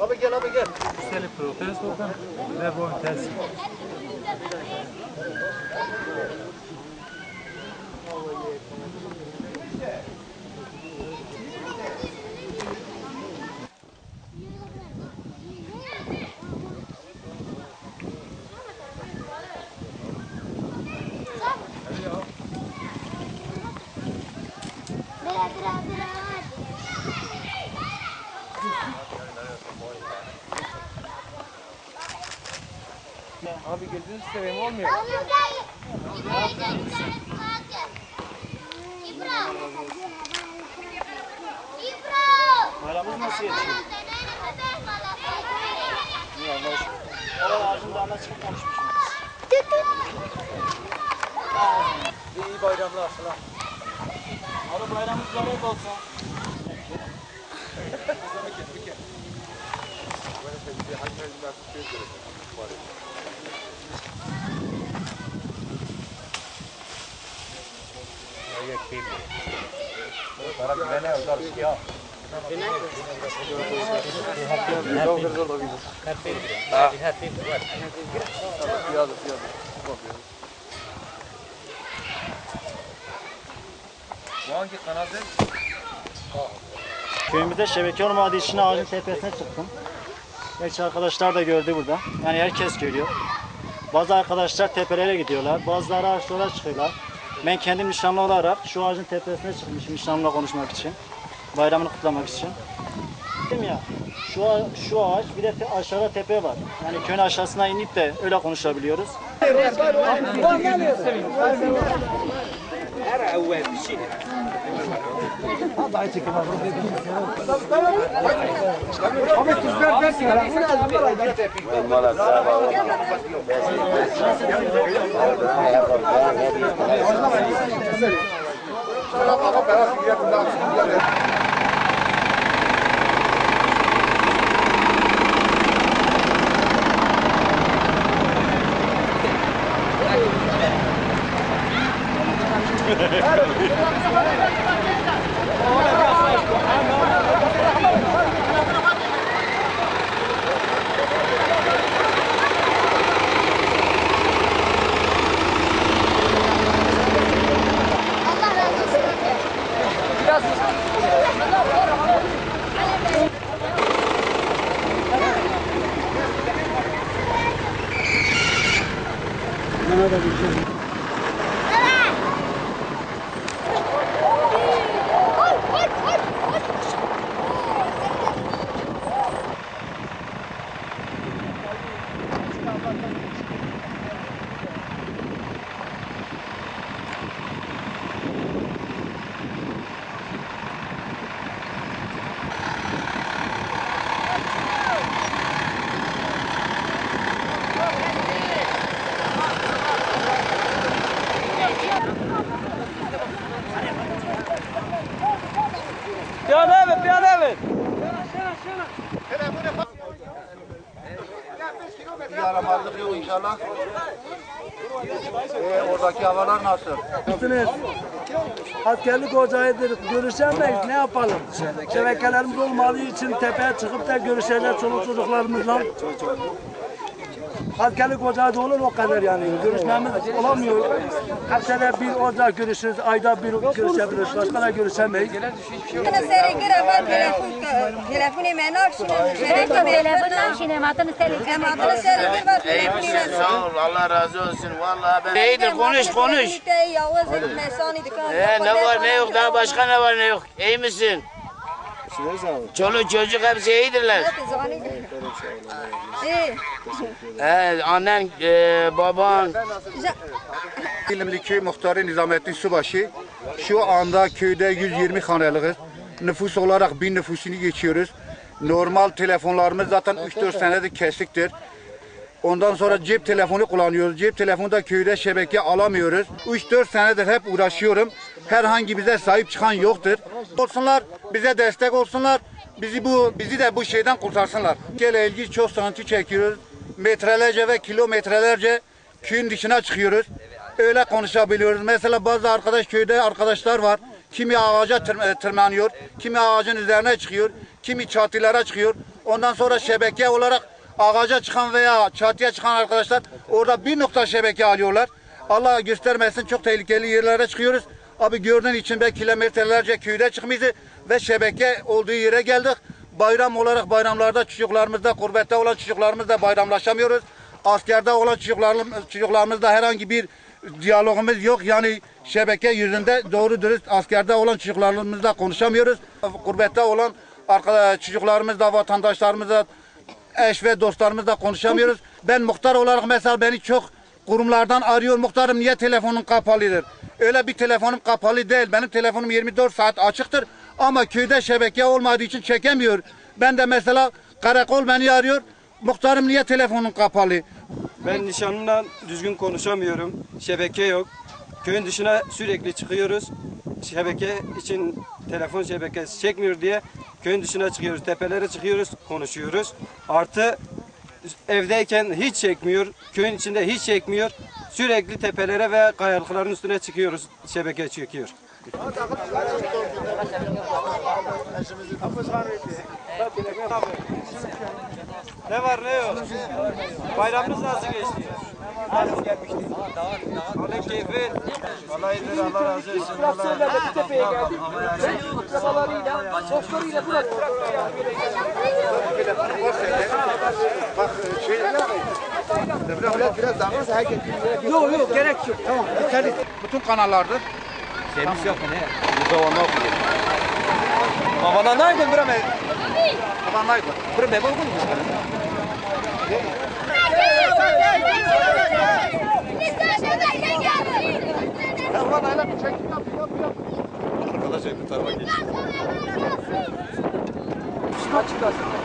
Abi gel abi gel. Üstelik protestodan ve boyun tersi. Bira Abi gözünü seveyim olmuyor. Oğlum gel. İbrahim gel. İbrahim. İbrahim. Bayramımız nasıl geçiyor? İyi Allah şükür. Olan ağacın dağına çıkıp konuşmuşsunuz. İyi bayramlar falan. Abi bayramımız mübarek olsun. Hangi kanadı? Köyümüzde şebeke olmadığı için ağacın tepesine çıktım. Gerçi arkadaşlar da gördü burada. Yani herkes görüyor. Bazı arkadaşlar tepelere gidiyorlar. Bazıları ağaçlara çıkıyorlar. Ben kendim nişanlı olarak şu ağacın tepesine çıkmışım nişanlımla konuşmak için. Bayramını kutlamak için. Dedim ya şu, ağa- şu ağaç bir de te- aşağıda tepe var. Yani köyün aşağısına inip de öyle konuşabiliyoruz. أرى أواب razı olsun. Bir Yok inşallah. Ee, oradaki havalar nasıl? Yaptınız. Askerlik ocağıdır. Görüşemeyiz. Ne yapalım? Şebekelerimiz olmadığı için tepeye çıkıp da görüşeceğiz çoluk çocuklarımızla. Askerlik ocağı da olur o kadar yani. Görüşmemiz olamıyor. Haftada bir ocak görüşürüz. Ayda bir görüşebiliriz. Başka da görüşemeyiz. Sana sergi rabat telefon telefonu menak şunu Telefondan şimdi matını selik. Ematını sergi var İyi telefonu? Sağ ol. Allah razı olsun. Vallahi ben... İyidir konuş konuş. Ee, ne var ne yok daha başka ne var ne yok. İyi misin? Çoluk çocuk hepsi iyidirler. İyi. Ee, annen, e, baban. İlimli Köy Muhtarı Nizamettin Subaşı. Şu anda köyde 120 hanelığız. Nüfus olarak bin nüfusunu geçiyoruz. Normal telefonlarımız zaten 3-4 senedir kesiktir. Ondan sonra cep telefonu kullanıyoruz. Cep telefonda köyde şebeke alamıyoruz. 3-4 senedir hep uğraşıyorum. Herhangi bize sahip çıkan yoktur. Olsunlar, bize destek olsunlar. Bizi bu bizi de bu şeyden kurtarsınlar. Gele ilgili çok sıkıntı çekiyoruz. Metrelerce ve kilometrelerce köyün dışına çıkıyoruz. öyle konuşabiliyoruz. Mesela bazı arkadaş köyde arkadaşlar var. Kimi ağaca e, tırmanıyor, kimi ağacın üzerine çıkıyor, kimi çatılara çıkıyor. Ondan sonra şebeke olarak ağaca çıkan veya çatıya çıkan arkadaşlar orada bir nokta şebeke alıyorlar. Allah göstermesin çok tehlikeli yerlere çıkıyoruz. Abi gördüğün için ben kilometrelerce köyde çıkmışız ve şebeke olduğu yere geldik. Bayram olarak bayramlarda çocuklarımızda, gurbette olan çocuklarımızla bayramlaşamıyoruz. Askerde olan çocuklarımız, çocuklarımızla herhangi bir diyalogumuz yok. Yani şebeke yüzünde doğru dürüst askerde olan çocuklarımızla konuşamıyoruz. Gurbette olan çocuklarımızla, vatandaşlarımızla, eş ve dostlarımızla konuşamıyoruz. Ben muhtar olarak mesela beni çok kurumlardan arıyor. Muhtarım niye telefonun kapalıdır? Öyle bir telefonum kapalı değil. Benim telefonum 24 saat açıktır. Ama köyde şebeke olmadığı için çekemiyor. Ben de mesela karakol beni arıyor. Muhtarım niye telefonun kapalı? Ben nişanlımla düzgün konuşamıyorum. Şebeke yok. Köyün dışına sürekli çıkıyoruz. Şebeke için telefon şebekesi çekmiyor diye köyün dışına çıkıyoruz. Tepelere çıkıyoruz, konuşuyoruz. Artı evdeyken hiç çekmiyor. Köyün içinde hiç çekmiyor. Sürekli tepelere ve kayalıkların üstüne çıkıyoruz. Şebeke çekiyor. Ne var ne yok? Bayramınız nasıl geçti? Nasıl gelmişti? Alem keyfin. Allah iyidir, Allah razı olsun. Allah tepeye geldik. Yok yok gerek yok. Tamam. Bütün kanallardır. Babana nereden bura ben? Kanallardır. Bura ben olgun Arkadaşlar bu tarafa geç. Tamam.